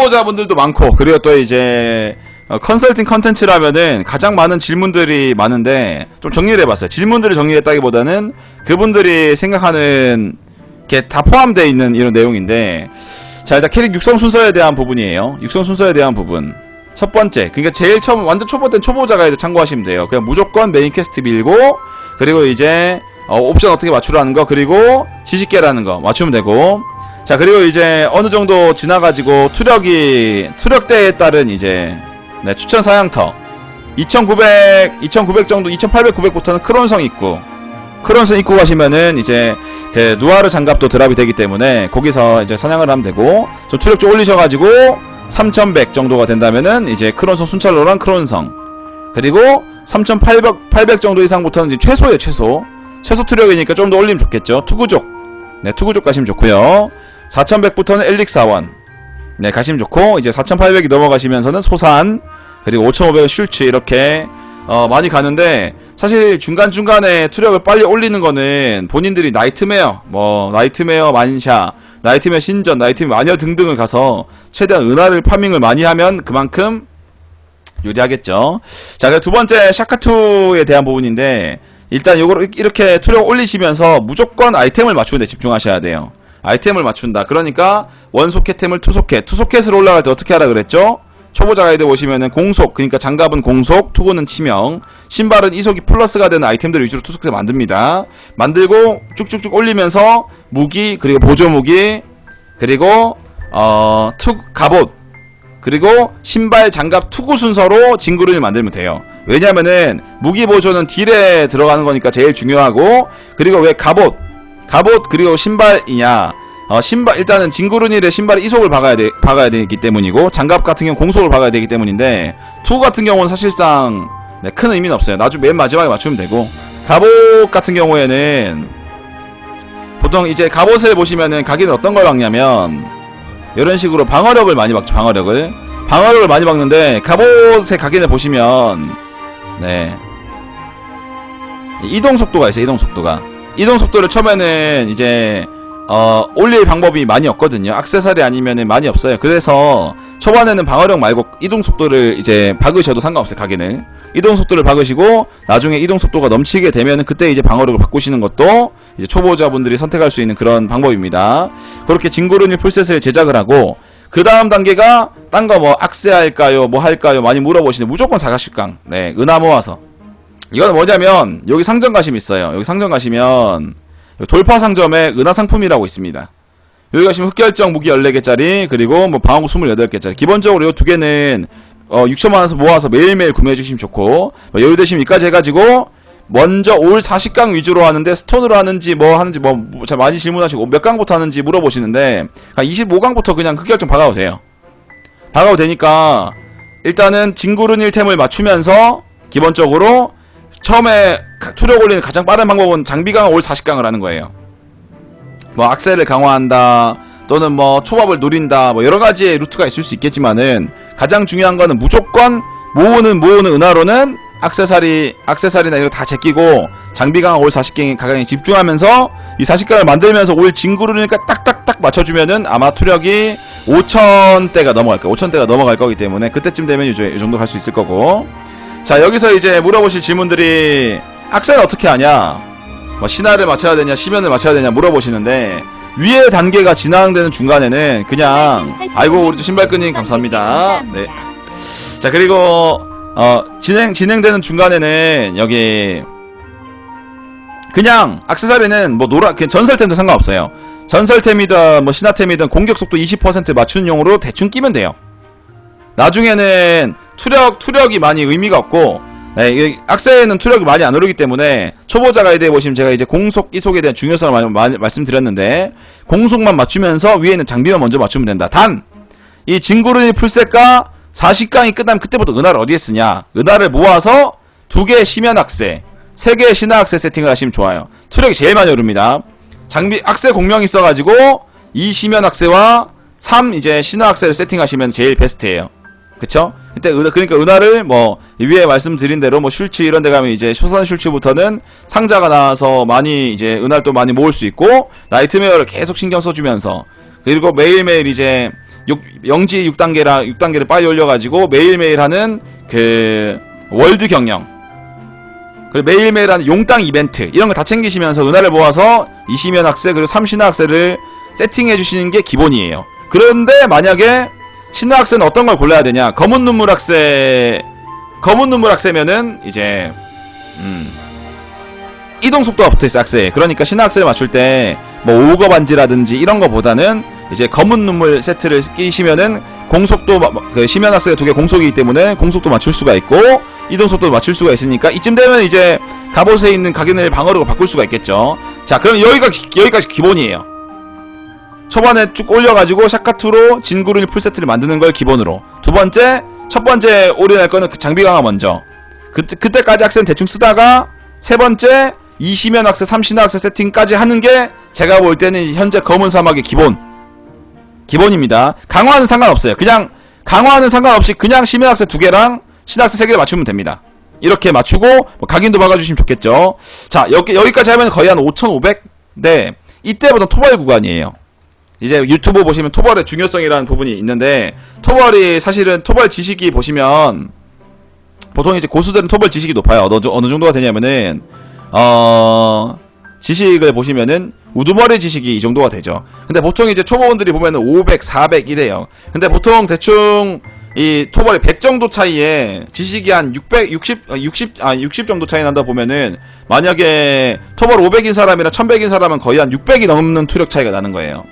초보자분들도 많고 그리고 또 이제 어, 컨설팅 컨텐츠라면은 가장 많은 질문들이 많은데 좀 정리를 해봤어요. 질문들을 정리했다기보다는 그분들이 생각하는 게 다 포함되어 있는 이런 내용인데 자 일단 캐릭 육성 순서에 대한 부분이에요. 육성 순서에 대한 부분. 첫 번째, 그러니까 제일 처음 완전 초보 땐 초보자 가이드 참고하시면 돼요. 그냥 무조건 메인 퀘스트 밀고 그리고 이제 어, 옵션 어떻게 맞추라는 거 그리고 지식계라는 거 맞추면 되고 자 그리고 이제 어느 정도 지나가지고 투력이 투력대에 따른 이제 네, 추천 사양터. 2900 2900 정도 2800 900부터는 크론성 입구. 크론성 입구 가시면은 이제 그 누아르 장갑도 드랍이 되기 때문에 거기서 이제 사냥을 하면 되고 좀 투력 좀 올리셔가지고 3100 정도가 된다면은 이제 크론성 순찰로랑 크론성. 그리고 3800 800 정도 이상부터는 이제 최소예요 최소. 최소 투력이니까 좀 더 올리면 좋겠죠. 투구족. 네 투구족 가시면 좋고요 4100부터는 엘릭사원. 네 가시면 좋고 이제 4800이 넘어가시면서는 소산 그리고 5500은 슐츠 이렇게 어 많이 가는데 사실 중간중간에 투력을 빨리 올리는 거는 본인들이 나이트메어 뭐 나이트메어 만샤 나이트메어 신전 나이트메어 마녀 등등을 가서 최대한 은하를 파밍을 많이 하면 그만큼 유리하겠죠. 자 그리고 두 번째 샤카2에 대한 부분인데 일단 요거 이렇게 투력 올리시면서 무조건 아이템을 맞추는 데 집중하셔야 돼요 아이템을 맞춘다. 그러니까 원소켓템을 투소켓. 투소켓으로 올라갈 때 어떻게 하라 그랬죠? 초보자 가이드 보시면은 공속, 그러니까 장갑은 공속, 투구는 치명, 신발은 이속이 플러스가 되는 아이템들 위주로 투소켓 만듭니다. 만들고 쭉쭉쭉 올리면서 무기, 그리고 보조 무기, 그리고 어, 투 갑옷, 그리고 신발, 장갑, 투구 순서로 진구run을 만들면 돼요. 왜냐면은 무기 보조는 딜에 들어가는 거니까 제일 중요하고 그리고 왜 갑옷 갑옷 그리고 신발이냐 어, 신발 일단은 징구르니의 신발에 이속을 박아야 돼 박아야 되기 때문이고 장갑 같은 경우 공속을 박아야 되기 때문인데 투 같은 경우는 사실상 네, 큰 의미는 없어요. 나중 맨 마지막에 맞추면 되고 갑옷 같은 경우에는 보통 이제 갑옷을 보시면은 가기는 어떤 걸 박냐면 이런 식으로 방어력을 많이 박죠. 방어력을 방어력을 많이 박는데 갑옷의 각인을 보시면 네 이동 속도가 있어요. 이동 속도가 이동 속도를 처음에는 이제 어, 올릴 방법이 많이 없거든요. 악세사리 아니면은 많이 없어요. 그래서 초반에는 방어력 말고 이동 속도를 이제 박으셔도 상관없어요. 각인을. 이동 속도를 박으시고 나중에 이동 속도가 넘치게 되면은 그때 이제 방어력을 바꾸시는 것도 이제 초보자분들이 선택할 수 있는 그런 방법입니다. 그렇게 징구르니 풀셋을 제작을 하고 그 다음 단계가 딴 거 뭐 악세 할까요? 뭐 할까요? 많이 물어보시는데 무조건 사가십강. 네, 은하 모아서. 이건 뭐냐면 여기 상점 가시면 있어요. 여기 상점 가시면 돌파 상점에 은하 상품이라고 있습니다. 여기 가시면 흑결정 무기 14개짜리 그리고 뭐 방어구 28개짜리 기본적으로 이 두 개는 어 6천만 원에서 모아서 매일매일 구매해 주시면 좋고 뭐 여유 되시면 이까지 해가지고 먼저 올 40강 위주로 하는데 스톤으로 하는지 뭐 하는지 뭐 잘 많이 질문하시고 몇 강부터 하는지 물어보시는데 25강부터 그냥 흑결정 박아도 돼요. 박아도 되니까 일단은 징구른 1템을 맞추면서 기본적으로 처음에 투력 올리는 가장 빠른 방법은 장비강을 올 40강을 하는 거예요. 뭐 악셀을 강화한다 또는 뭐 초밥을 노린다 뭐 여러 가지의 루트가 있을 수 있겠지만은 가장 중요한 거는 무조건 모으는 모으는 은하로는 악세사리 악세사리나 이거 다 제끼고 장비강을 올 40강에 가강에 집중하면서 이 40강을 만들면서 올 진구르니까 딱딱딱 맞춰주면은 아마 투력이 5천대가 넘어갈 거예요. 5천대가 넘어갈 거기 때문에 그때쯤 되면 이 정도 갈 수 있을 거고 자 여기서 이제 물어보실 질문들이 악셀 어떻게 하냐 뭐 신화를 맞춰야 되냐 시면을 맞춰야 되냐 물어보시는데 위에 단계가 진행되는 중간에는 그냥 아이고 우리 또 신발끈님 감사합니다. 네 자 그리고 어 진행 진행되는 중간에는 여기 그냥 악세사리는 뭐 노라 그냥 전설템도 상관없어요. 전설템이든 뭐 신화템이든 공격 속도 20% 맞추는 용으로 대충 끼면 돼요 나중에는 투력 투력이 많이 의미가 없고 네, 악세는 투력이 많이 안 오르기 때문에 초보자 가이드에 보시면 제가 이제 공속 이속에 대한 중요성을 많이, 많이 말씀드렸는데 공속만 맞추면서 위에는 장비만 먼저 맞추면 된다. 단 이 진구르니 풀셋과 40강이 끝나면 그때부터 은하를 어디에 쓰냐? 은하를 모아서 두 개의 심연 악세, 세 개의 신화 악세 세팅을 하시면 좋아요. 투력이 제일 많이 오릅니다. 장비 악세 공명이 있어가지고 이 심연 악세와 3 이제 신화 악세를 세팅하시면 제일 베스트예요. 그쵸? 그때 은, 그러니까 은하를 뭐 위에 말씀드린 대로 뭐 슐츠 이런 데 가면 이제 쇼산 슐츠부터는 상자가 나와서 많이 이제 은하를 또 많이 모을 수 있고 나이트메어를 계속 신경 써주면서 그리고 매일매일 이제 영지 6단계랑 6단계를 빨리 올려가지고 매일매일 하는 그 월드 경영 그리고 매일매일 하는 용땅 이벤트 이런 거 다 챙기시면서 은하를 모아서 20연 학세 그리고 3신화 학세를 세팅해 주시는 게 기본이에요 그런데 만약에 신화 학세는 어떤 걸 골라야 되냐? 검은 눈물 학세 검은 눈물 학세면은 이제 음 이동 속도가 붙어 있어 학세에. 그러니까 신화 학세를 맞출 때 뭐 오거 반지라든지 이런 거보다는 이제 검은 눈물 세트를 끼시면은 공속도 그 심연 학세가 두 개 공속이기 때문에 공속도 맞출 수가 있고 이동 속도도 맞출 수가 있으니까 이쯤 되면 이제 갑옷에 있는 각인을 방어력을 바꿀 수가 있겠죠. 자 그럼 여기가 기- 여기까지 기본이에요 초반에 쭉 올려가지고 샤카투로 진구르니 풀세트를 만드는 걸 기본으로. 두 번째 첫 번째 올인할 거는 그 장비 강화 먼저. 그, 그때까지 학생 대충 쓰다가 세 번째 2시면 학생 3신화 학생 세팅까지 하는 게 제가 볼 때는 현재 검은 사막의 기본. 기본입니다. 강화는 상관없어요. 그냥 강화는 상관없이 그냥 심연 학생 두 개랑 신학생 세 개를 맞추면 됩니다. 이렇게 맞추고 뭐 각인도 박아주시면 좋겠죠. 자 여기, 여기까지 하면 거의 한 5500? 네 이때부터 토벌 구간이에요 이제 유튜브 보시면 토벌의 중요성이라는 부분이 있는데 토벌이 사실은 토벌 지식이 보시면 보통 이제 고수들은 토벌 지식이 높아요. 어느, 정- 어느 정도가 되냐면은 어 지식을 보시면은 우두머리 지식이 이 정도가 되죠. 근데 보통 이제 초보분들이 보면은 500, 400 이래요. 근데 보통 대충 이 토벌이 100 정도 차이에 지식이 한 600, 60, 어, 60, 아, 60 정도 차이 난다 보면은 만약에 토벌 500인 사람이랑 1100인 사람은 거의 한 600이 넘는 투력 차이가 나는 거예요.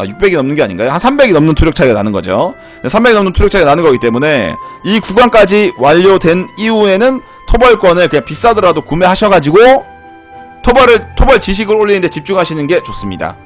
나 600이 넘는 게 아닌가요? 한 300이 넘는 투력 차이가 나는 거죠. 300이 넘는 투력 차이가 나는 거기 때문에 이 구간까지 완료된 이후에는 토벌권을 그냥 비싸더라도 구매하셔가지고 토벌을 토벌 지식을 올리는데 집중하시는 게 좋습니다.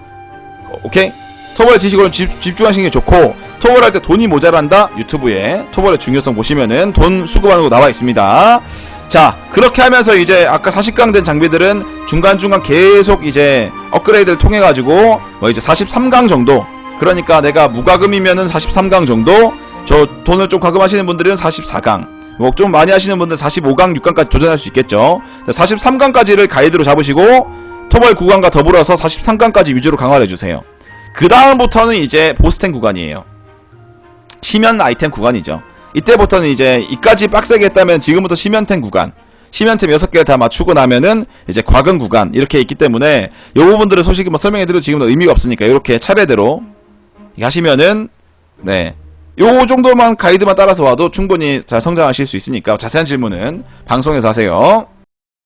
어, 오케이? 토벌 지식으로 집, 집중하시는 게 좋고 토벌할 때 돈이 모자란다 유튜브에 토벌의 중요성 보시면은 돈 수급하는 거 나와 있습니다. 자 그렇게 하면서 이제 아까 40강 된 장비들은 중간중간 계속 이제 업그레이드를 통해 가지고 뭐 이제 43강 정도. 그러니까 내가 무과금이면은 43강 정도 저 돈을 좀 과금하시는 분들은 44강 뭐 좀 많이 하시는 분들은 45강 6강까지 도전할 수 있겠죠. 43강까지를 가이드로 잡으시고 토벌 구간과 더불어서 43강까지 위주로 강화를 해주세요. 그 다음부터는 이제 보스템 구간이에요. 심연 아이템 구간이죠 이때부터는 이제 이까지 빡세게 했다면 지금부터 심연템 구간 심연템 6개를 다 맞추고 나면은 이제 과금 구간 이렇게 있기 때문에 이 부분들을 솔직히 뭐 설명해드려도 지금은 의미가 없으니까 이렇게 차례대로 하시면은 네. 요 정도만 가이드만 따라서 와도 충분히 잘 성장하실 수 있으니까 자세한 질문은 방송에서 하세요.